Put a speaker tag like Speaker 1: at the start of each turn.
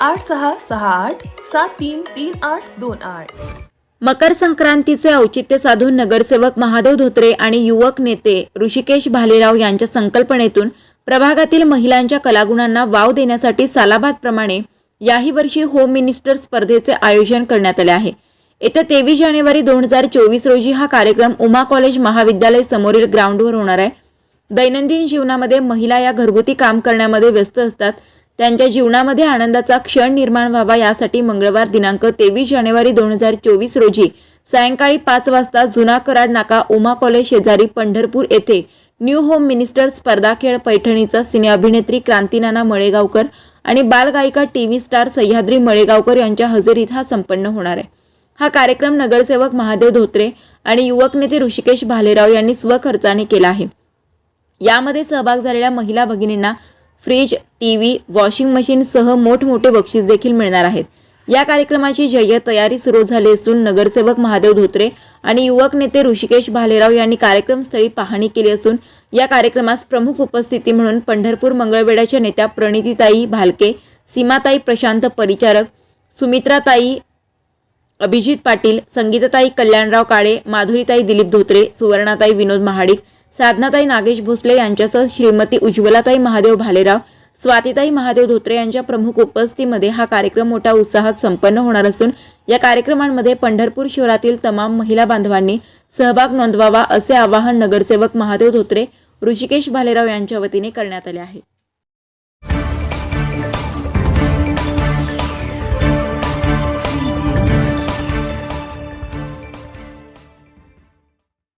Speaker 1: आठ सहा सहा आठ सात तीन तीन आठ दोन आठ.
Speaker 2: मकर संक्रांतीचे औचित्य साधून नगरसेवक महादेव धोत्रे आणि युवक नेते ऋषिकेश भालेराव यांच्या संकल्पनेतून प्रभागातील महिलांच्या कलागुणांना वाव देण्यासाठी सालाबादप्रमाणे याही वर्षी होम मिनिस्टर स्पर्धेचे आयोजन करण्यात आले आहे. येत्या तेवीस जानेवारी दोन हजार चोवीस रोजी हा कार्यक्रम उमा कॉलेज महाविद्यालय समोरील ग्राउंडवर होणार आहे. दैनंदिन जीवनामध्ये महिला या घरगुती काम करण्यामध्ये व्यस्त असतात. त्यांच्या जीवनामध्ये आनंदाचा क्षण निर्माण व्हावा यासाठी मंगळवार दिनांक तेवीस जानेवारी दोन हजार चोवीस रोजी सायंकाळी पाच वाजता जुना कराड नाका उमा कॉलेज शेजारी पंढरपूर येथे न्यू होम मिनिस्टर स्पर्धा खेळ पैठणीचा सिने अभिनेत्री क्रांतीनाना मळेगावकर आणि बालगायिका टीव्ही स्टार सह्याद्री मळेगावकर यांच्या हजेरीत हा संपन्न होणार आहे. हा कार्यक्रम नगरसेवक महादेव धोत्रे आणि युवक नेते ऋषिकेश भालेराव यांनी स्वखर्चाने केला आहे. यामध्ये सहभाग झालेल्या महिला भगिनींना फ्रीज टी व्ही वॉशिंग मशीनसह मोठमोठे बक्षीस देखील मिळणार आहेत. या कार्यक्रमाची जय्य तयारी सुरू झाली असून नगरसेवक महादेव धोत्रे आणि युवक नेते ऋषिकेश भालेराव यांनी कार्यक्रमस्थळी पाहणी केली असून या कार्यक्रमास प्रमुख उपस्थिती म्हणून पंढरपूर मंगळवेड्याच्या नेत्या प्रणितीताई भालके सीमाताई प्रशांत परिचारक सुमित्राताई अभिजित पाटील संगीतताई कल्याणराव काळे माधुरीताई दिलीप धोत्रे सुवर्णाताई विनोद महाडिक साधनाताई नागेश भोसले यांच्यासह श्रीमती उज्ज्वलाताई महादेव भालेराव स्वातीताई महादेव धोत्रे यांच्या प्रमुख उपस्थितीमध्ये हा कार्यक्रम मोठ्या उत्साहात संपन्न होणार असून या कार्यक्रमांमध्ये पंढरपूर शहरातील तमाम महिला बांधवांनी सहभाग नोंदवावा असे आवाहन नगरसेवक महादेव धोत्रे ऋषिकेश भालेराव यांच्या वतीने करण्यात आले आहे.